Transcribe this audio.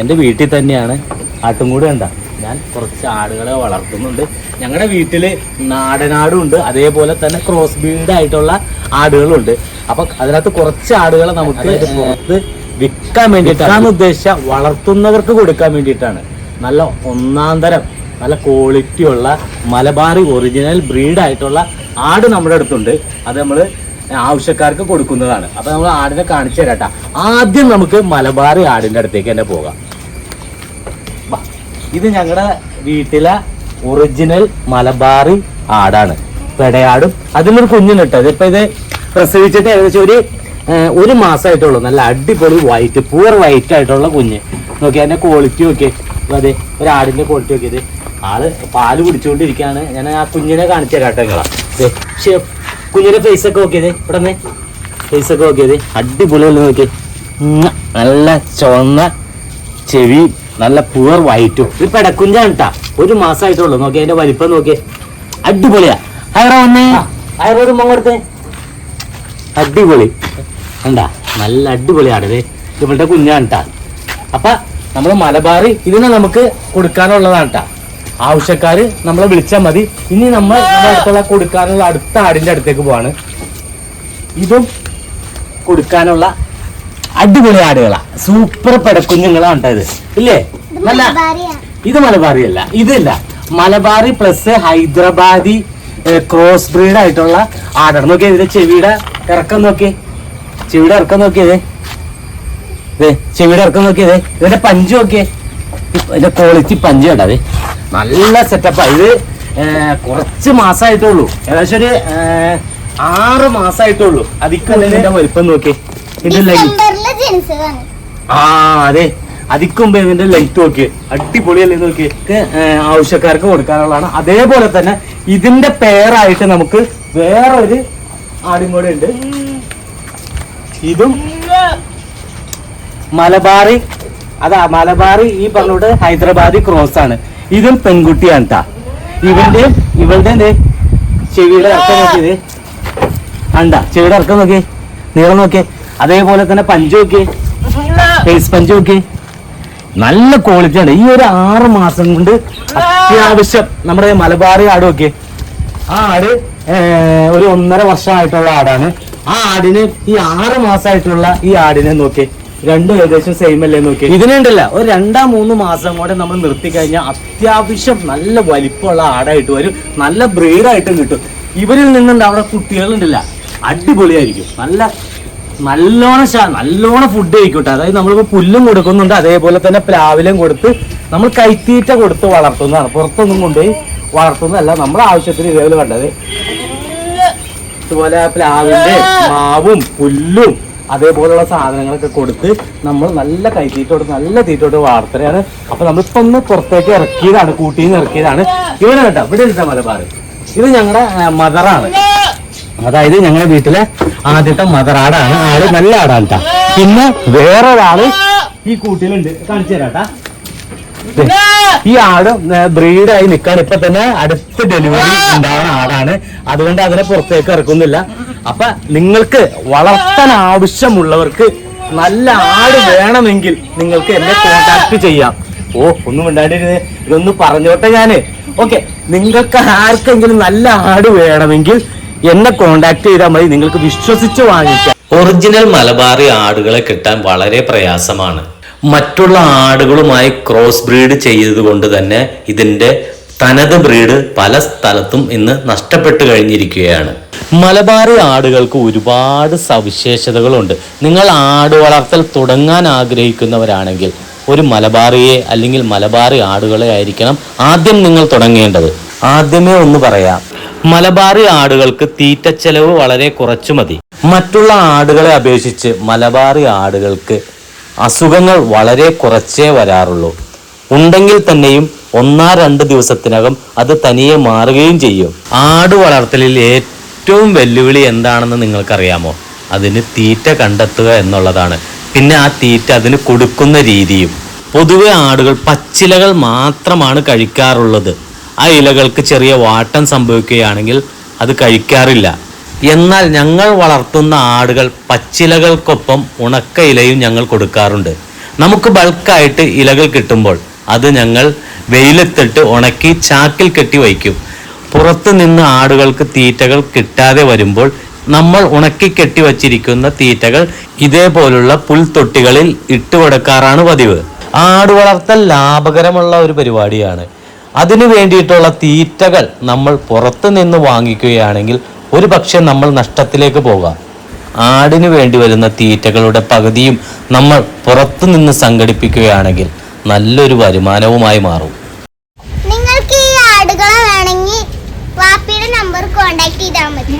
എന്റെ വീട്ടിൽ തന്നെയാണ് ആട്ടുംകൂടി ഉണ്ട. ഞാൻ കുറച്ച് ആടുകളെ വളർത്തുന്നുണ്ട്. ഞങ്ങളുടെ വീട്ടിൽ നാടനാടും ഉണ്ട് അതേപോലെ തന്നെ ക്രോസ് ബീഡ് ആയിട്ടുള്ള ആടുകളുണ്ട്. അപ്പൊ അതിനകത്ത് കുറച്ച് ആടുകളെ നമുക്ക് പുറത്ത് വിൽക്കാൻ വേണ്ടിയിട്ടാണ്. ഉദ്ദേശിച്ച വളർത്തുന്നവർക്ക് കൊടുക്കാൻ വേണ്ടിയിട്ടാണ്. നല്ല ഒന്നാം തരം നല്ല ക്വാളിറ്റി ഉള്ള മലബാറി ഒറിജിനൽ ബ്രീഡായിട്ടുള്ള ആട് നമ്മുടെ അടുത്തുണ്ട്. അത് നമ്മൾ ആവശ്യക്കാർക്ക് കൊടുക്കുന്നതാണ്. അപ്പൊ നമ്മൾ ആടിനെ കാണിച്ചു തരാട്ട. ആദ്യം നമുക്ക് മലബാറി ആടിന്റെ അടുത്തേക്ക് തന്നെ പോകാം. ഇത് ഞങ്ങളുടെ വീട്ടിലെ ഒറിജിനൽ മലബാറി ആടാണ്. പെടയാടും. അതിലൊരു കുഞ്ഞിന് ഇട്ടത് ഇപ്പൊ ഇത് പ്രസവിച്ചിട്ട് ഏകദേശം ഒരു ഒരു മാസമായിട്ടുള്ളൂ നല്ല അടിപൊളി വൈറ്റ് പൂർ വൈറ്റ് ആയിട്ടുള്ള കുഞ്ഞ്. നോക്കി അതിന്റെ ക്വാളിറ്റി നോക്കി അതെ ആടിന്റെ ക്വാളിറ്റി നോക്കിയത് ആൾ പാൽ കുടിച്ചുകൊണ്ടിരിക്കുകയാണ്. ഞാൻ ആ കുഞ്ഞിനെ കാണിച്ചു തരാട്ടെ നിങ്ങളാ. കുഞ്ഞിന്റെ ഫേസ് ഒക്കെ നോക്കിയത് ഇവിടെ ഫേസ് ഒക്കെ നോക്കിയത് അടിപൊളിയല്ലേ നോക്കി നല്ല ചുവന്ന ചെവി നല്ല പുവർ വൈറ്റും ഇത് പെടക്കുഞ്ചാണ് കേട്ടാ ഒരു മാസമായിട്ടുള്ളൂ നോക്കി അതിന്റെ വലിപ്പം നോക്കിയേ. അടിപൊളിയാ. അയറോ വന്നേ. അയറോ ഒരു മങ്ങടുത്തേ അടിപൊളി. എന്താ നല്ല അടിപൊളിയാണ് ഇത് ഇവളുടെ കുഞ്ഞാണ് കേട്ടാ അപ്പൊ നമ്മൾ മലബാറി ഇതിനെ നമുക്ക് കൊടുക്കാനുള്ളതാണ് കേട്ടാ ആവശ്യക്കാര് നമ്മളെ വിളിച്ചാൽ മതി. ഇനി നമ്മൾ നമ്മുടെ അടുത്തുള്ള കൊടുക്കാനുള്ള അടുത്ത ആടിന്റെ അടുത്തേക്ക് പോവാണ്. ഇതും കൊടുക്കാനുള്ള അടിപൊളി ആടുകളാ. സൂപ്പർ പെടക്കുഞ്ഞുങ്ങളാണ് ഇത്. ഇല്ലേ? നല്ല ഇത് മലബാറി അല്ല ഇതില്ല. Malabari plus Hyderabadi cross breed ആയിട്ടുള്ള ആടാണ്. നോക്കിയേ ഇതിന്റെ ചെവിയുടെ ഇറക്കം നോക്കിയേ. ചെവിയുടെ ഇറക്കം നോക്കിയതേ ചെവിയുടെ ഇറക്കം നോക്കിയതേ ഇതിന്റെ പഞ്ച് നോക്കിയേ. ഇതിന്റെ ക്വാളിറ്റി പഞ്ച് അതെ? നല്ല സെറ്റപ്പ് ഇത് കുറച്ച് മാസമായിട്ടുള്ളൂ ഏകദേശം ഒരു ആറ് മാസമായിട്ടുള്ളൂ അതിക്കുള്ള ഇതിന്റെ വലിപ്പം നോക്കി. ഇതിന്റെ ലെങ്ത് ആ അതെ. അതിക്കുമ്പോ ഇതിന്റെ ലൈറ്റ് നോക്കി. അടിപൊളിയല്ലേ നോക്കി. ആവശ്യക്കാർക്ക് കൊടുക്കാനുള്ളതാണ്. അതേപോലെ തന്നെ ഇതിന്റെ പേരായിട്ട് നമുക്ക് വേറൊരു ആടും കൂടെ ഉണ്ട്. ഇതും മലബാറി അതാ മലബാറി ഈ പറഞ്ഞോട്ട് ഹൈദരാബാദി ക്രോസ് ആണ്. ഇതും പെൺകുട്ടിയാണ് ട്ടാ. ഇവന്റെ ഇവളുടെ ദേ ചെവിയുടെ ഇറക്കം നോക്കിയത് അണ്ട ചെവിയുടെ ഇറക്കം നോക്കി നീളം നോക്കി അതേപോലെ തന്നെ പഞ്ച് നോക്കി ഫേസ് പഞ്ച് നോക്കി നല്ല ക്വാളിറ്റി ആണ്. ഈ ഒരു ആറ് മാസം കൊണ്ട് അത്യാവശ്യം നമ്മുടെ മലബാറി ആട് നോക്കി ആ ആട് ഒരു ഒന്നര വർഷമായിട്ടുള്ള ആടാണ്. ആ ആടിന് ഈ ആറ് മാസമായിട്ടുള്ള ഈ ആടിനെ നോക്കി രണ്ടും ഏകദേശം സെയിം അല്ലേ നോക്കി ഇതിനുണ്ടല്ല ഒരു രണ്ടാം മൂന്ന് മാസം കൂടെ നമ്മൾ നിർത്തി കഴിഞ്ഞാൽ അത്യാവശ്യം നല്ല വലിപ്പമുള്ള ആടായിട്ട് വരും നല്ല ബ്രീഡായിട്ടും കിട്ടും. ഇവരിൽ നിന്നുണ്ട് അവിടെ കുട്ടികളുണ്ടല്ല. അടിപൊളിയായിരിക്കും. നല്ല നല്ലോണം നല്ലോണം ഫുഡ് കഴിക്കട്ടെ. അതായത് നമ്മളിപ്പോൾ പുല്ലും കൊടുക്കുന്നുണ്ട് അതേപോലെ തന്നെ പ്ലാവിലും കൊടുത്ത് നമ്മൾ കൈത്തീറ്റ കൊടുത്ത് വളർത്തുന്നതാണ്. പുറത്തൊന്നും കൊണ്ടുപോയി വളർത്തുന്നതല്ല നമ്മുടെ ആവശ്യത്തിന് ഇതേപോലെ കണ്ടത്. ഇതുപോലെ പ്ലാവിന്റെ മാവും പുല്ലും അതേപോലുള്ള സാധനങ്ങളൊക്കെ കൊടുത്ത് നമ്മൾ നല്ല കൈത്തീറ്റോട് നല്ല തീറ്റോട് വാർത്തയാണ്. അപ്പോൾ അപ്പൊ നമ്മളിപ്പോ ഒന്ന് പുറത്തേക്ക് ഇറക്കിയതാണ് കൂട്ടിയിൽ നിന്ന് ഇറക്കിയതാണ്. ഇവിടെ കേട്ടോ ഇവിടെ ഇട്ട മലബാർ ഇത് ഞങ്ങളുടെ മദറാണ്. അതായത് ഞങ്ങളുടെ വീട്ടിലെ ആദ്യത്തെ മദറാടാണ് ആട് നല്ല ആടാണ് ട്ടാ. പിന്നെ വേറൊരാൾ ഈ കൂട്ടിലുണ്ട്. കാണിച്ചു തരാട്ടാ. ഈ ആട് ബ്രീഡായി നിൽക്കാൻ ഇപ്പൊ തന്നെ അടുത്ത ഡെലിവറി ഉണ്ടാവുന്ന ആടാണ്. അതുകൊണ്ട് അതിനെ പുറത്തേക്ക് ഇറക്കുന്നില്ല. അപ്പൊ നിങ്ങൾക്ക് വളർത്താൻ ആവശ്യമുള്ളവർക്ക് നല്ല ആട് വേണമെങ്കിൽ നിങ്ങൾക്ക് എന്നെ കോണ്ടാക്ട് ചെയ്യാം. ഓ ഒന്നും മിണ്ടാണ്ടിരുന്നേ. ഇതൊന്ന് പറഞ്ഞോട്ടെ ഞാൻ. ഓക്കെ നിങ്ങൾക്ക് ആർക്കെങ്കിലും നല്ല ആട് വേണമെങ്കിൽ എന്നെ കോണ്ടാക്ട് ചെയ്താൽ മതി. നിങ്ങൾക്ക് വിശ്വസിച്ച് വാങ്ങിക്കാം. ഒറിജിനൽ മലബാറി ആടുകളെ കിട്ടാൻ വളരെ പ്രയാസമാണ്. മറ്റുള്ള ആടുകളുമായി ക്രോസ് ബ്രീഡ് ചെയ്തത് കൊണ്ട് തന്നെ ഇതിന്റെ തനത് ബ്രീഡ് പല സ്ഥലത്തും ഇന്ന് നഷ്ടപ്പെട്ടു കഴിഞ്ഞിരിക്കുകയാണ്. മലബാറി ആടുകൾക്ക് ഒരുപാട് സവിശേഷതകളുണ്ട്. നിങ്ങൾ ആട് വളർത്തൽ തുടങ്ങാൻ ആഗ്രഹിക്കുന്നവരാണെങ്കിൽ ഒരു മലബാറിയെ അല്ലെങ്കിൽ മലബാറി ആടുകളെ ആയിരിക്കണം ആദ്യം നിങ്ങൾ തുടങ്ങേണ്ടത്. ആദ്യമേ ഒന്ന് പറയാം. മലബാറി ആടുകൾക്ക് തീറ്റ ചെലവ് വളരെ കുറച്ചു മതി. മറ്റുള്ള ആടുകളെ അപേക്ഷിച്ച് മലബാറി ആടുകൾക്ക് അസുഖങ്ങൾ വളരെ കുറച്ചേ വരാറുള്ളൂ. ഉണ്ടെങ്കിൽ തന്നെയും ഒന്നാ രണ്ട് ദിവസത്തിനകം അത് തനിയെ മാറുകയും ചെയ്യും. ആട് വളർത്തലിൽ ഏറ്റവും വെല്ലുവിളി എന്താണെന്ന് നിങ്ങൾക്കറിയാമോ? അതിന് തീറ്റ കണ്ടെത്തുക എന്നുള്ളതാണ്. പിന്നെ ആ തീറ്റ അതിന് കൊടുക്കുന്ന രീതിയും. പൊതുവെ ആടുകൾ പച്ചിലകൾ മാത്രമാണ് കഴിക്കാറുള്ളത്. ആ ഇലകൾക്ക് ചെറിയ വാട്ടം സംഭവിക്കുകയാണെങ്കിൽ അത് കഴിക്കാറില്ല. എന്നാൽ ഞങ്ങൾ വളർത്തുന്ന ആടുകൾ പച്ചിലകൾക്കൊപ്പം ഉണക്ക ഇലയും ഞങ്ങൾ കൊടുക്കാറുണ്ട്. നമുക്ക് ബൾക്കായിട്ട് ഇലകൾ കിട്ടുമ്പോൾ അത് ഞങ്ങൾ വെയിലത്തിട്ട് ഉണക്കി ചാക്കിൽ കെട്ടി വയ്ക്കും. പുറത്തു നിന്ന് ആടുകൾക്ക് തീറ്റകൾ കിട്ടാതെ വരുമ്പോൾ നമ്മൾ ഉണക്കി കെട്ടി വച്ചിരിക്കുന്ന തീറ്റകൾ ഇതേപോലുള്ള പുൽത്തൊട്ടികളിൽ ഇട്ടു കൊടുക്കാറാണ് പതിവ്. ആട് വളർത്തൽ ലാഭകരമുള്ള ഒരു പരിപാടിയാണ്. അതിനു വേണ്ടിയിട്ടുള്ള തീറ്റകൾ നമ്മൾ പുറത്തു നിന്ന് വാങ്ങിക്കുകയാണെങ്കിൽ ഒരു പക്ഷേ നമ്മൾ നഷ്ടത്തിലേക്ക് പോകാം. ആടിനു വേണ്ടി വരുന്ന തീറ്റകളുടെ പകുതിയും നമ്മൾ പുറത്തു നിന്ന് സംഘടിപ്പിക്കുകയാണെങ്കിൽ നല്ലൊരു വരുമാനവുമായി മാറും. നിങ്ങൾക്ക് ഈ ആടുകളെ വേണമെങ്കിൽ വാപ്പിയുടെ നമ്പർ കോണ്ടാക്ട് ചെയ്താൽ മതി.